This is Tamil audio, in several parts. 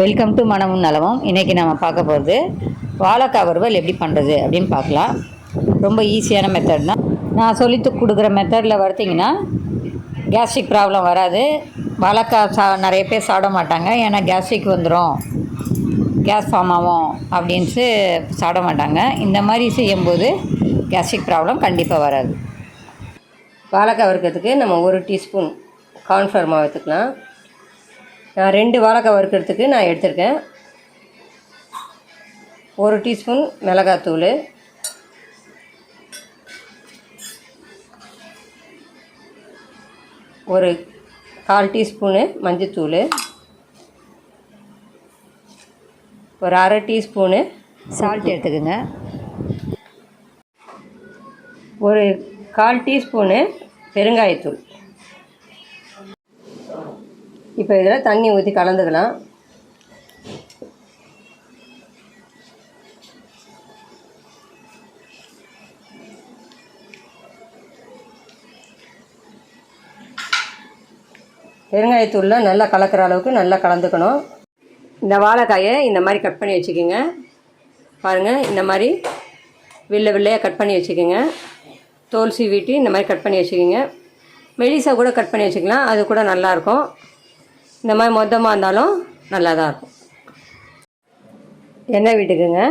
வெல்கம் டு மனமும் நலமும். இன்றைக்கி நம்ம பார்க்க போகிறது வாழைக்காய் வறுவல் எப்படி பண்ணுறது அப்படின்னு பார்க்கலாம். ரொம்ப ஈஸியான மெத்தட் தான். நான் சொல்லி கொடுக்குற மெத்தடில் வறுத்திங்கன்னா கேஸ்ட்ரிக் ப்ராப்ளம் வராது. வாழைக்காய் சா நிறைய பேர் சாப்பிட மாட்டாங்க. ஏன்னா கேஸ்ட்ரிக் வந்துடும் கேஸ் ஃபார்ம் ஆகும் அப்படின்ட்டு சாப்பிட மாட்டாங்க. இந்த மாதிரி செய்யும்போது கேஸ்ட்ரிக் ப்ராப்ளம் கண்டிப்பாக வராது. வாழைக்காய் வறுக்கிறதுக்கு நம்ம ஒரு டீஸ்பூன் கார்ன்ஃப்ளவர் மாவு எடுத்துக்கலாம். ரெண்டு வாழைக்காய் வறுக்கிறதுக்கு நான் எடுத்திருக்கேன். ஒரு டீஸ்பூன் மிளகாத்தூள் ஒரு கால் டீஸ்பூனு மஞ்சத்தூள் ஒரு அரை டீஸ்பூனு சால்ட் எடுத்துக்கோங்க. ஒரு கால் டீஸ்பூனு பெருங்காயத்தூள். இப்போ இதில் தண்ணி ஊற்றி கலந்துக்கலாம். பெருங்காயத்தூளில் நல்லா கலக்கிற அளவுக்கு நல்லா கலந்துக்கணும். இந்த வாழைக்காயை இந்த மாதிரி கட் பண்ணி வச்சுக்கோங்க. பாருங்கள் இந்த மாதிரி வில்ல வில்லையாக கட் பண்ணி வச்சுக்கோங்க. தோல் சீவிட்டு இந்த மாதிரி கட் பண்ணி வச்சுக்கோங்க. மெலிசா கூட கட் பண்ணி வச்சுக்கலாம். அது கூட நல்லாயிருக்கும் இந்த மாதிரி மொத்தமாக இருந்தாலும் நல்லா தான் இருக்கும். எண்ணெய் விட்டுக்குங்க.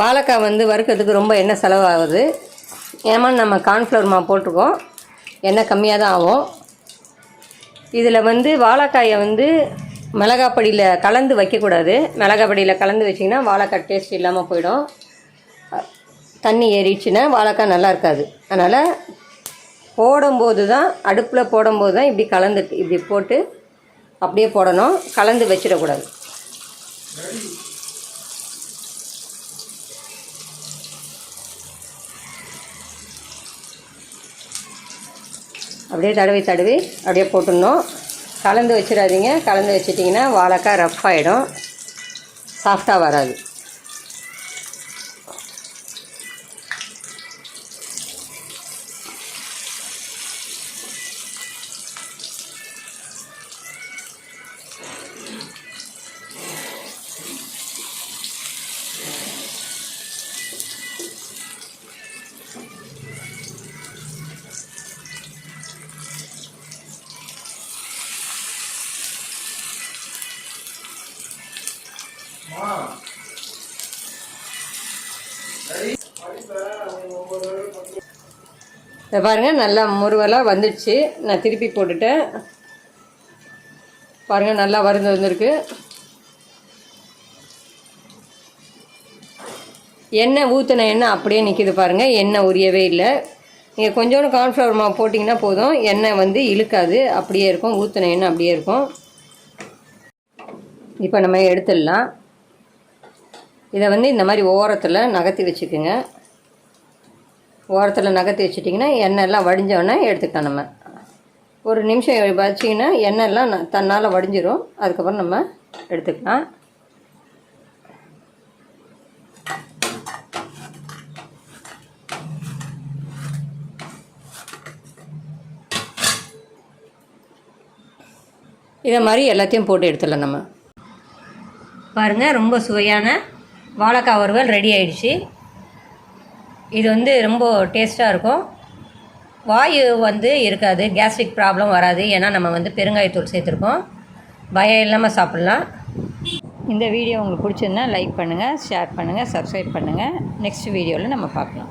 வாழைக்காய் வந்து வறுக்கிறதுக்கு ரொம்ப எண்ணெய் செலவாகுது. ஏமா நம்ம கார்ன்ஃப்ளவர் மாவு போட்டிருக்கோம். எண்ணெய் கம்மியாக தான் ஆகும். இதில் வந்து வாழைக்காயை வந்து மிளகாப்பொடியில் கலந்து வைக்கக்கூடாது. மிளகாப்படியில் கலந்து வச்சிங்கன்னா வாழைக்காய் டேஸ்ட் இல்லாமல் போயிடும். தண்ணி ஏறிடுச்சுன்னா வாழைக்காய் நல்லா இருக்காது. அதனால் போடும்போது தான் அடுப்பில் போடும்போது தான் இப்படி கலந்து இப்படி போட்டு அப்படியே போடணும். கலந்து வச்சிடக்கூடாது. அப்படியே தடவி தடவி அப்படியே போட்டுடணும். கலந்து வச்சிடாதீங்க. கலந்து வச்சிட்டிங்கன்னா வாழைக்காய் ரஃப் ஆகிடும் சாஃப்டாக வராது. இதை பாருங்கள் நல்லா முருவலாக வந்துடுச்சு. நான் திருப்பி போட்டுட்டேன். பாருங்கள் நல்லா வருந்து வந்திருக்கு. எண்ணெய் ஊற்றின எண்ணெய் அப்படியே நிற்கிது பாருங்கள் எண்ணெய் உரியவே இல்லை. நீங்கள் கொஞ்சோண்டு கார்ன்ஃப்ளவர் மாவு போட்டிங்கன்னா போதும். எண்ணெய் வந்து இழுக்காது. அப்படியே இருக்கும். ஊற்றின எண்ணெய் அப்படியே இருக்கும். இப்போ நம்ம எடுத்துடலாம். இதை வந்து இந்த மாதிரி ஓரத்தில் நகர்த்தி வச்சுக்கோங்க. ஓரத்தில் நகர்த்தி வச்சிட்டிங்கன்னா எண்ணெய்லாம் வடிஞ்சோடனே எடுத்துக்கலாம் நம்ம. ஒரு நிமிஷம் வச்சிங்கன்னா எண்ணெய்லாம் ந- தன்னால் வடிஞ்சிரும். அதுக்கப்புறம் நம்ம எடுத்துக்கலாம். இதை மாதிரி எல்லாத்தையும் போட்டு எடுத்துடலாம் நம்ம. பாருங்கள் ரொம்ப சுவையான வாழைக்காய் வறுவல் ரெடி ஆயிடுச்சு. இது வந்து ரொம்ப டேஸ்ட்டாக இருக்கும். வாயு வந்து இருக்காது கேஸ்ட்ரிக் ப்ராப்ளம் வராது. ஏன்னா நம்ம வந்து பெருங்காயத்தூள் சேர்த்துருக்கோம். பயம் இல்லாமல் சாப்பிட்லாம். இந்த வீடியோ உங்களுக்கு பிடிச்சிருந்தா லைக் பண்ணுங்கள் ஷேர் பண்ணுங்கள் சப்ஸ்கிரைப் பண்ணுங்கள் நெக்ஸ்ட் வீடியோவில் நம்ம பார்க்கலாம்.